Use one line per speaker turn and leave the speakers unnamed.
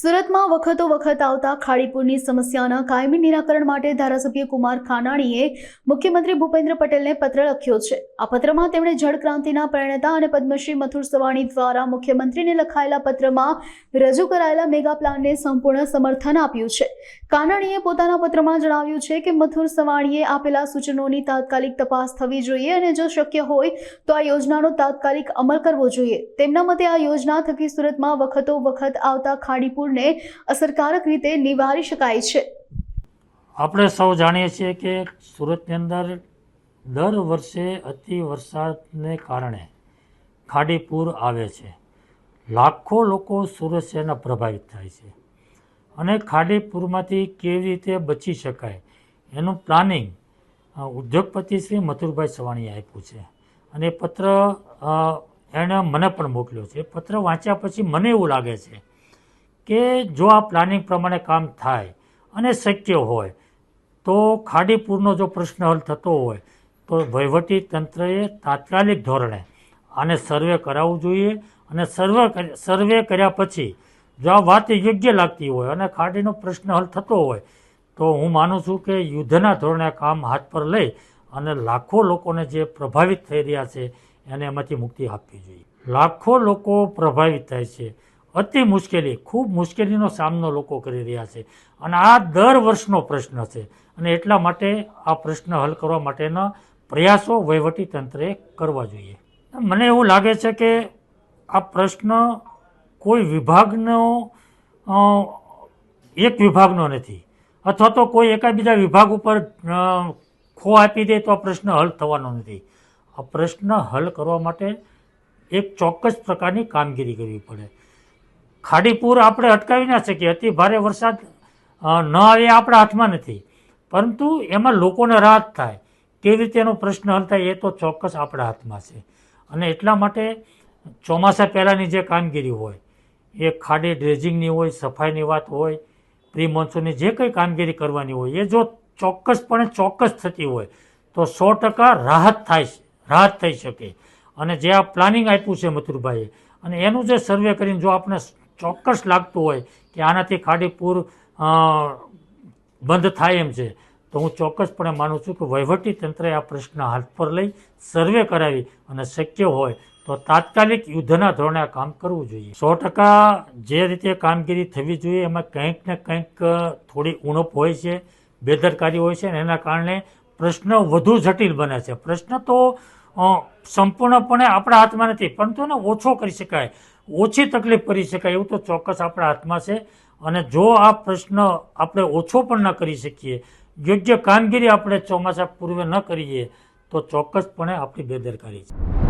સુરતમાં વખતો વખત આવતા ખાડીપુરની સમસ્યાના કાયમી નિરાકરણ માટે ધારાસભ્ય કુમાર ખાનાણીએ મુખ્યમંત્રી ભૂપેન્દ્ર પટેલને પત્ર લખ્યો છે. આ પત્રમાં તેમણે જળ ક્રાંતિના પ્રણેતા અને પદ્મશ્રી મથુર સવાણી દ્વારા મુખ્યમંત્રીને લખાયેલા પત્રમાં રજૂ કરાયેલા મેગા પ્લાનને સંપૂર્ણ સમર્થન આપ્યું છે. કાનાણીએ પોતાના પત્રમાં જણાવ્યું છે કે મથુર સવાણીએ આપેલા સૂચનોની તાત્કાલિક તપાસ થવી જોઈએ અને જો શક્ય હોય તો આ યોજનાનો તાત્કાલિક અમલ કરવો જોઈએ. તેમના મતે આ યોજના થકી સુરતમાં વખતો વખત આવતા ખાડીપુરને અસરકારક રીતે નિવારી શકાય છે.
આપણે સૌ જાણીએ છીએ કે સુરતની અંદર દર વર્ષે અતિ વરસાદને કારણે ખાડીપુર આવે છે. લાખો લોકો સુરત શહેરના પ્રભાવિત થાય છે અને ખાડીપુરમાંથી કેવી રીતે બચી શકાય એનું પ્લાનિંગ ઉદ્યોગપતિ શ્રી મથુરભાઈ સવાણીએ આપ્યું છે. અને પત્ર એણે મને પણ મોકલ્યો છે. પત્ર વાંચ્યા પછી મને એવું લાગે છે કે જો આ પ્લાનિંગ પ્રમાણે કામ થાય અને શક્ય હોય, તો ખાડીપુરનો જો પ્રશ્ન હલ થતો હોય, તો વહીવટી તંત્રએ તાત્કાલિક ધોરણે આને સર્વે કરાવવું જોઈએ અને સર્વે સર્વે કર્યા પછી જો આ વાત યોગ્ય લાગતી હોય અને ખાડીનો પ્રશ્ન હલ થતો હોય, તો હું માનું છું કે યુદ્ધના ધોરણે કામ હાથ પર લઈ અને લાખો લોકોને જે પ્રભાવિત થઈ રહ્યા છે એને એમાંથી મુક્તિ આપવી જોઈએ. લાખો લોકો પ્રભાવિત થાય છે અતિ મુશ્કેલી, ખૂબ મુશ્કેલીનો સામનો લોકો કરી રહ્યા છે. અને આ દર વર્ષનો પ્રશ્ન છે. અને એટલા માટે આ પ્રશ્ન હલ કરવા માટેના પ્રયાસો તંત્રએ કરવા જોઈએ. મને એવું લાગે છે કે આ પ્રશ્ન કોઈ વિભાગનો એક વિભાગનો નથી. અથવા તો કોઈ એકા બીજા વિભાગ ઉપર ખો આપી દે તો આ પ્રશ્ન હલ થવાનો નથી. આ પ્રશ્ન હલ કરવા માટે એક ચોક્કસ પ્રકારની કામગીરી કરવી પડે. ખાડીપુર આપણે અટકાવી ના શકીએ. અતિ ભારે વરસાદ ન આવે આપણા હાથમાં નથી. પરંતુ એમાં લોકોને રાહત થાય. કેવી રીતે એનો પ્રશ્ન હલ થાય એ તો ચોક્કસ આપણા હાથમાં છે. અને એટલા માટે ચોમાસા પહેલાંની જે કામગીરી હોય, એ ખાડી ડ્રેજિંગની હોય, સફાઈની વાત હોય પ્રી મોન્સૂનની જે કંઈ કામગીરી કરવાની હોય, એ જો ચોક્કસપણે ચોક્કસ થતી હોય, તો સો ટકા રાહત થાય રાહત થઈ શકે. અને જે આ પ્લાનિંગ આપ્યું છે મથુરભાઈએ, અને એનું જે સર્વે કરીને જો આપણે ચોક્કસ લાગતું હોય કે આનાથી ખાડીપુર બંધ થાય એમ છે. તો હું ચોક્કસપણે માનું છું કે વહીવટી તંત્રએ આ પ્રશ્ન હાથ પર લઈ સર્વે કરાવી અને શક્ય હોય તો તાત્કાલિક યુદ્ધના ધોરણે આ કામ કરવું જોઈએ. સો ટકા જે રીતે કામગીરી થવી જોઈએ એમાં કંઈક ને કંઈક થોડી ઉણપ હોય છે, બેદરકારી હોય છે અને એના કારણે પ્રશ્ન વધુ જટિલ બને છે. પ્રશ્ન તો સંપૂર્ણપણે આપણા હાથમાં નથી, પરંતુ એને ઓછો કરી શકાય. ઓછી તકલીફ કરી શકાય એવું તો ચોક્કસ આપણા હાથમાં છે. અને જો આ પ્રશ્ન આપણે ઓછો પણ ન કરી શકીએ, યોગ્ય કામગીરી આપણે ચોમાસા પૂર્વે ન કરીએ, તો ચોક્કસપણે આપણી બેદરકારી છે.